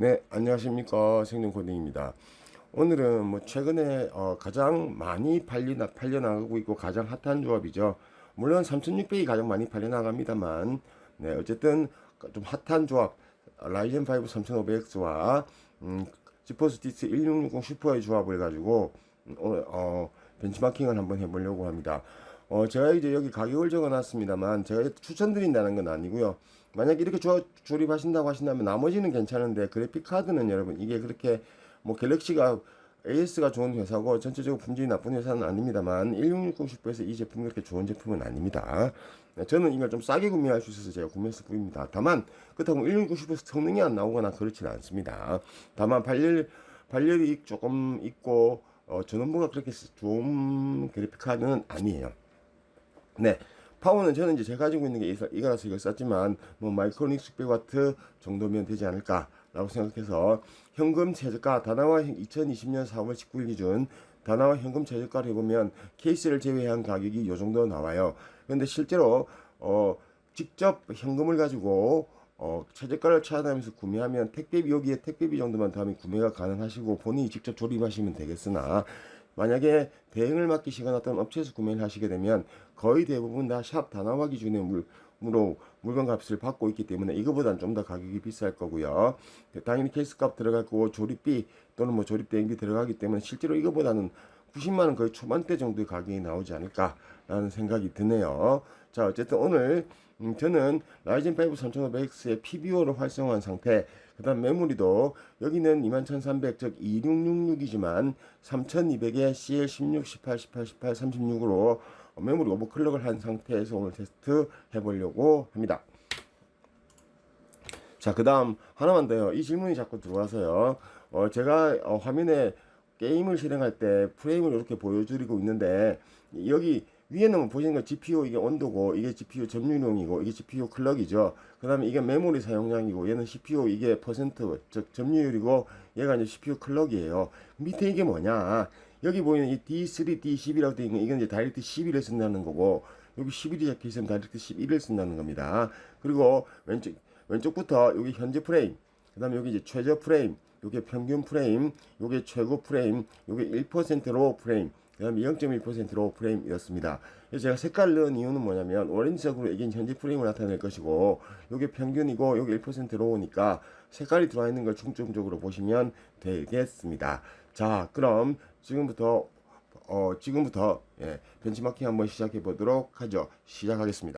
네, 안녕하십니까. 생존코딩입니다. 오늘은 뭐 최근에 어, 가장 많이 팔리나, 팔려나가고 있고 가장 핫한 조합이죠. 물론 3600이 가장 많이 팔려나갑니다만, 네, 어쨌든 좀 핫한 조합, 라이젠 5 3500X와 음, 지포스 디스 1660 슈퍼의 조합을 가지고 음, 오늘 어, 벤치마킹을 한번 해보려고 합니다. 어, 제가 이제 여기 가격을 적어 놨습니다만 제가 추천드린다는 건 아니고요. 만약 이렇게 조, 조립하신다고 하신다면 나머지는 괜찮은데 그래픽 카드는 여러분 이게 그렇게 뭐 갤럭시가 AS가 좋은 회사고 전체적으로 품질이 나쁜 회사는 아닙니다만 1660 슈퍼에서 이 제품이 그렇게 좋은 제품은 아닙니다. 네, 저는 이걸 좀 싸게 구매할 수 있어서 제가 구매했을 뿐입니다. 다만 그렇다고 1660 슈퍼에서 성능이 안 나오거나 그렇지는 않습니다. 다만 발열 발열이 조금 있고 어, 전원부가 그렇게 좋은 그래픽 카드는 아니에요. 네. 파워는 저는 이제 제가 가지고 있는 게 이거- 이거라서 이걸 썼지만 뭐 마이크로닉 600와트 정도면 되지 않을까라고 생각해서 현금 최저가 다나와 2020년 4월 19일 기준 다나와 현금 최저가를 해보면 케이스를 제외한 가격이 이 정도 나와요. 근데 실제로 어 직접 현금을 가지고 어 최저가를 찾아다니면서 구매하면 택배비 여기에 택배비 정도만 더하면 구매가 가능하시고 본인이 직접 조립하시면 되겠으나 만약에 대행을 맡기시거나 어떤 업체에서 구매를 하시게 되면 거의 대부분 다샵 다나와 기준의 물, 물로 물건 값을 받고 있기 때문에 이거보다는 좀 더 가격이 비쌀 거고요. 당연히 케이스 값 들어갈 거고 조립비 또는 뭐 조립 대행비 들어가기 때문에 실제로 이거보다는 90만 원 거의 초반대 정도의 가격이 나오지 않을까라는 생각이 드네요. 자 어쨌든 오늘 음, 저는 라이젠 5 3500X의 PBO를 활성화한 상태 그 다음 메모리도 여기는 21300, 즉 2666이지만 3200에 CL16, 18, 18, 18, 36으로 메모리 오버클럭을 한 상태에서 오늘 테스트 해보려고 합니다. 자, 그 다음 하나만 더요. 이 질문이 자꾸 들어와서요. 어, 제가 어, 화면에 게임을 실행할 때 프레임을 이렇게 보여드리고 있는데 여기 위에는 뭐 보시는 거 GPU 이게 온도고 이게 GPU 점유용이고 이게 GPU 클럭이죠. 그다음에 이게 메모리 사용량이고 얘는 CPU 이게 퍼센트 즉 점유율이고 얘가 이제 CPU 클럭이에요. 밑에 이게 뭐냐? 여기 보이는 이 D3, D10이라고 되어 있는 거, 이건 이제 다이렉트 11을 쓴다는 거고 여기 11이 적혀 있으면 다이렉트 11을 쓴다는 겁니다. 그리고 왼쪽 왼쪽부터 여기 현재 프레임, 그다음에 여기 이제 최저 프레임, 요게 평균 프레임, 요게 최고 프레임, 요게 1%로 프레임, 그 다음에 0.1%로 프레임이었습니다. 제가 색깔을 넣은 이유는 뭐냐면 오렌지색으로 이게 현재 프레임을 나타낼 것이고 요게 평균이고 요게 1%로 오니까 색깔이 들어와 있는 걸 중점적으로 보시면 되겠습니다. 자 그럼 지금부터 어 지금부터 예, 벤치마킹 한번 시작해 보도록 하죠. 시작하겠습니다.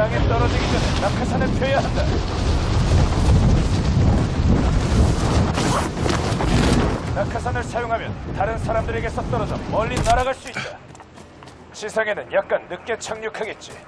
땅에 떨어지기 전에 낙하산을 펴야 한다. 낙하산을 사용하면 다른 사람들에게서 떨어져 멀리 날아갈 수 있다. 지상에는 약간 늦게 착륙하겠지.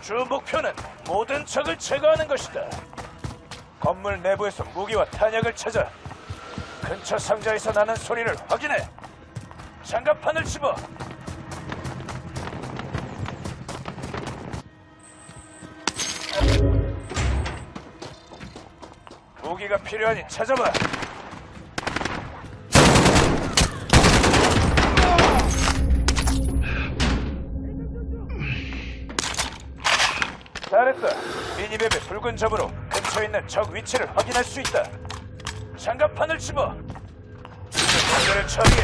주 목표는 모든 적을 제거하는 것이다. 건물 내부에서 무기와 탄약을 찾아 근처 상자에서 나는 소리를 확인해. 장갑판을 집어. 무기가 필요하니 찾아봐. 잘했다. 미니맵의 붉은 점으로 근처에 있는 적 위치를 확인할 수 있다. 장갑판을 집어. 상대를 처리해.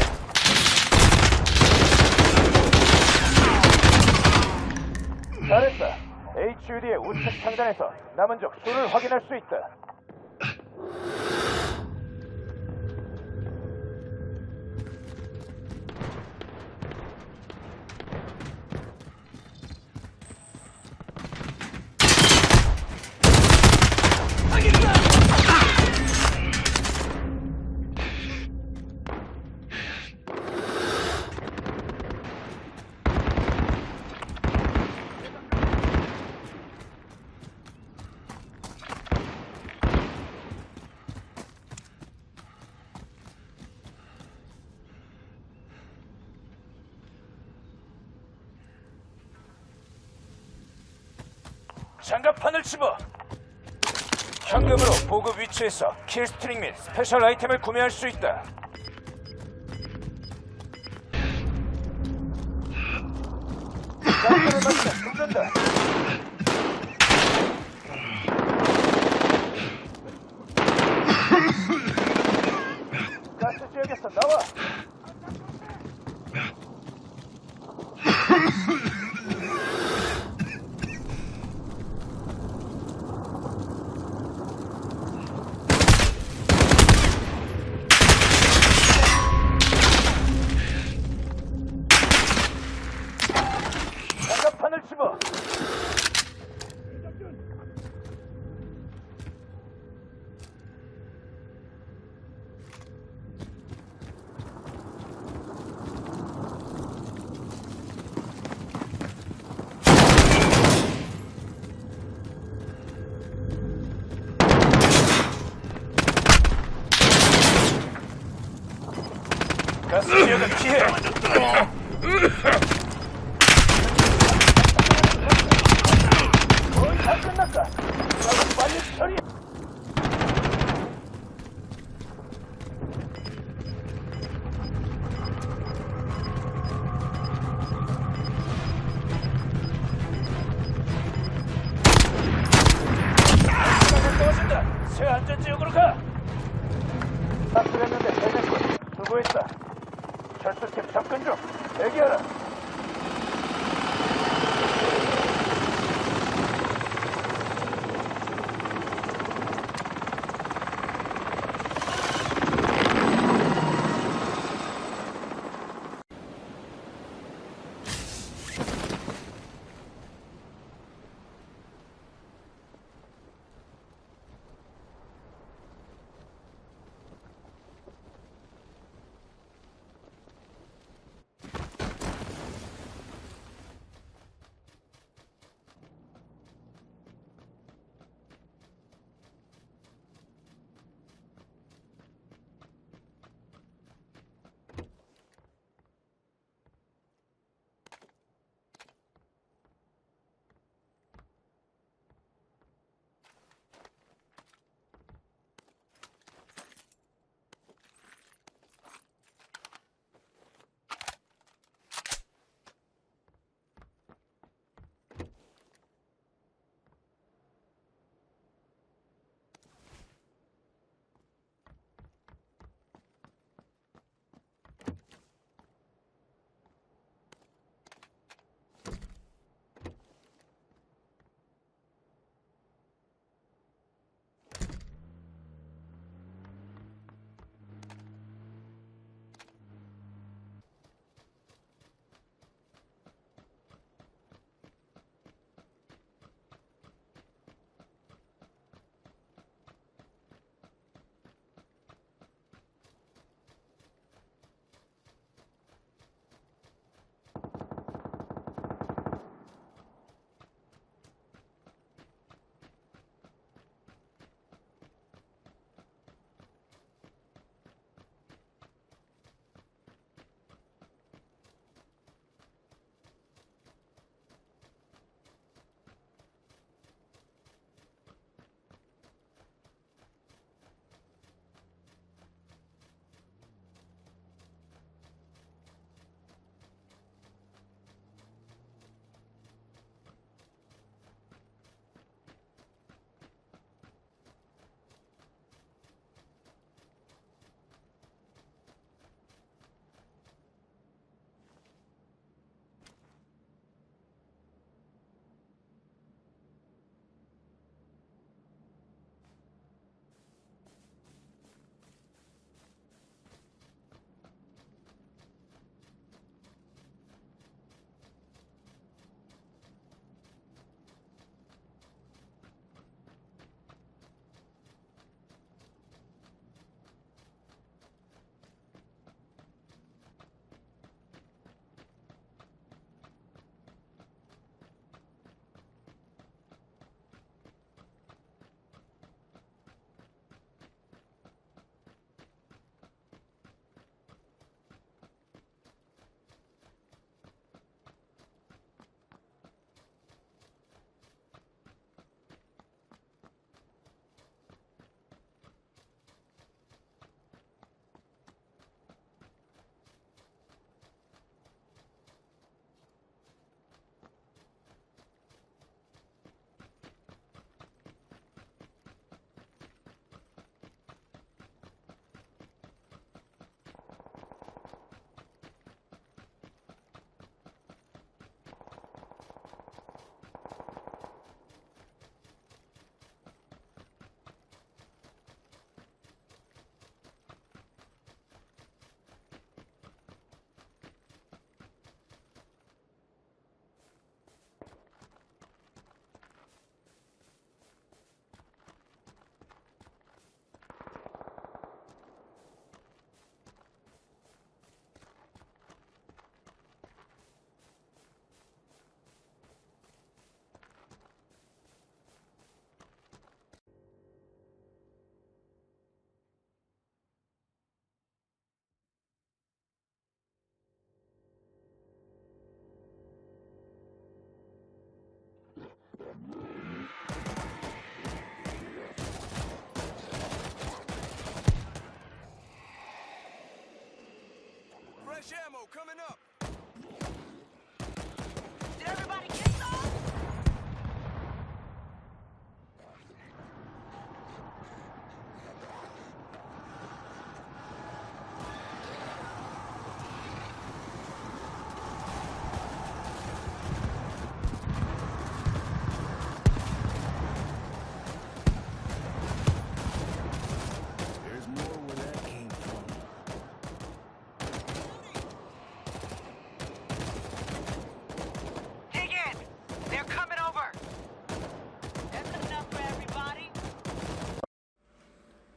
잘했다. HUD의 우측 상단에서 남은 적 수를 확인할 수 있다. 장갑판을 집어. 현금으로 보급 위치에서 킬스트링 및 스페셜 아이템을 구매할 수 있다. 장갑을 맞추면 죽는다. 가스 지역에서 나와. 장갑판을 집어. 가스 지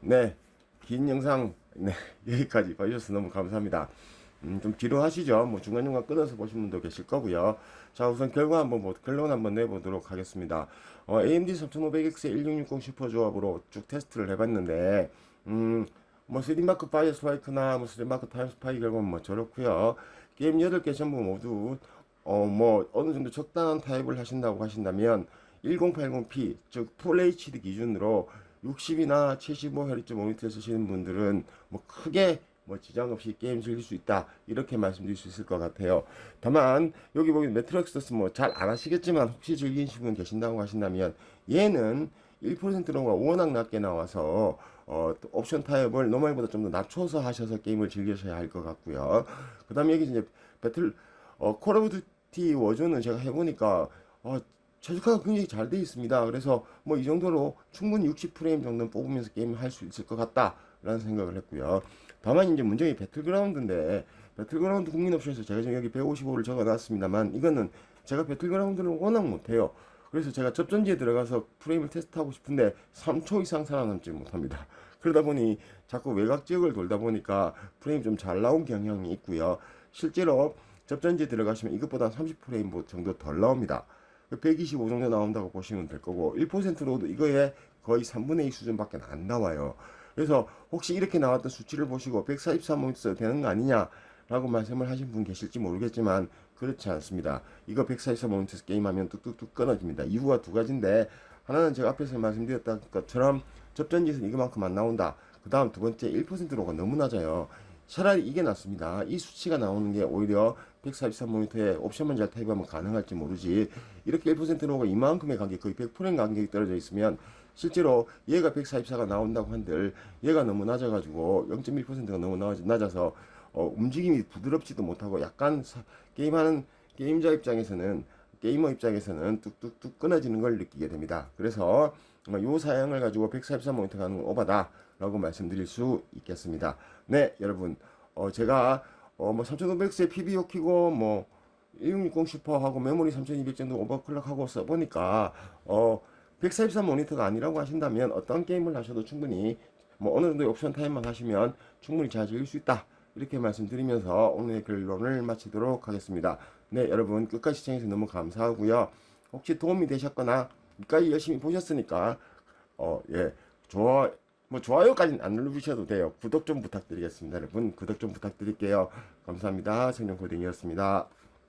네, 긴 영상 네, 여기까지 봐주셔서 너무 감사합니다. 음, 좀 지루하시죠? 뭐 중간중간 끊어서 보신 분도 계실 거고요. 자, 우선 결과 한번 뭐, 결론 한번 내보도록 하겠습니다. 어, AMD 3500X 1660 슈퍼 조합으로 쭉 테스트를 해봤는데, 음, 뭐 3D마크 파이어 스파이크나 뭐 3D마크 타임 스파이 결과는 뭐 저렇고요. 게임 8개 전부 모두 어, 뭐 어느 정도 적당한 타입을 하신다고 하신다면 1080p 즉 풀 HD 기준으로 60이나 75Hz 모니터 쓰시는 분들은 뭐 크게 뭐 지장 없이 게임 즐길 수 있다 이렇게 말씀드릴 수 있을 것 같아요. 다만 여기 보기 매트릭스스 뭐 잘 안 하시겠지만 혹시 즐기시는 분 계신다고 하신다면 얘는 1%가 워낙 낮게 나와서 어, 또 옵션 타입을 노멀보다 좀 더 낮춰서 하셔서 게임을 즐기셔야 할 것 같고요. 그다음에 여기 이제 배틀 어, 콜 오브 듀티 워존은 제가 해보니까 어, 최적화가 굉장히 잘 돼 있습니다. 그래서 뭐 이 정도로 충분히 60 프레임 정도는 뽑으면서 게임을 할 수 있을 것 같다라는 생각을 했고요. 다만 이제 문제는 배틀그라운드인데 배틀그라운드 국민 옵션에서 제가 지금 여기 155를 적어놨습니다만 이거는 제가 배틀그라운드를 워낙 못해요. 그래서 제가 접전지에 들어가서 프레임을 테스트하고 싶은데 3초 이상 살아남지 못합니다. 그러다 보니 자꾸 외곽 지역을 돌다 보니까 프레임 좀 잘 나온 경향이 있고요. 실제로 접전지에 들어가시면 이것보다 30프레임 정도 덜 나옵니다. 125 정도 나온다고 보시면 될 거고 1%로도 이거에 거의 3분의 2 수준밖에 안 나와요. 그래서 혹시 이렇게 나왔던 수치를 보시고 143모니터 써도 되는 거 아니냐라고 말씀을 하신 분 계실지 모르겠지만 그렇지 않습니다. 이거 143모니터 게임하면 뚝뚝뚝 끊어집니다. 이유가 두 가지인데 하나는 제가 앞에서 말씀드렸던 것처럼 접전지에서는 이거만큼 안 나온다. 그 다음 두 번째 1%로가 너무 낮아요. 차라리 이게 낫습니다. 이 수치가 나오는 게 오히려 143모니터에 옵션만 잘 타입하면 가능할지 모르지 이렇게 1%로가 이만큼의 가격 거의 100% 가격이 떨어져 있으면 실제로 얘가 144가 나온다고 한들 얘가 너무 낮아가지고 0.1%가 너무 낮- 낮아서 어, 움직임이 부드럽지도 못하고 약간 사- 게임하는 게임자 입장에서는 게이머 입장에서는 뚝뚝뚝 끊어지는 걸 느끼게 됩니다. 그래서 어, 요 사양을 가지고 143 모니터 가는 건 오바다라고 말씀드릴 수 있겠습니다. 네, 여러분, 어, 제가 어, 뭐 3500세 PBO 키고 뭐 1660 슈퍼하고 메모리 3200 정도 오버클럭하고 써보니까 어 143 모니터가 아니라고 하신다면 어떤 게임을 하셔도 충분히 뭐 어느 정도 옵션 타임만 하시면 충분히 잘 즐길 수 있다 이렇게 말씀드리면서 오늘의 결론을 마치도록 하겠습니다. 네 여러분 끝까지 시청해주셔서 너무 감사하고요. 혹시 도움이 되셨거나 끝까지 열심히 보셨으니까 어 예 좋아 뭐 좋아요까지는 안 누르셔도 돼요. 구독 좀 부탁드리겠습니다. 여러분 구독 좀 부탁드릴게요. 감사합니다. 청년 고딩이었습니다.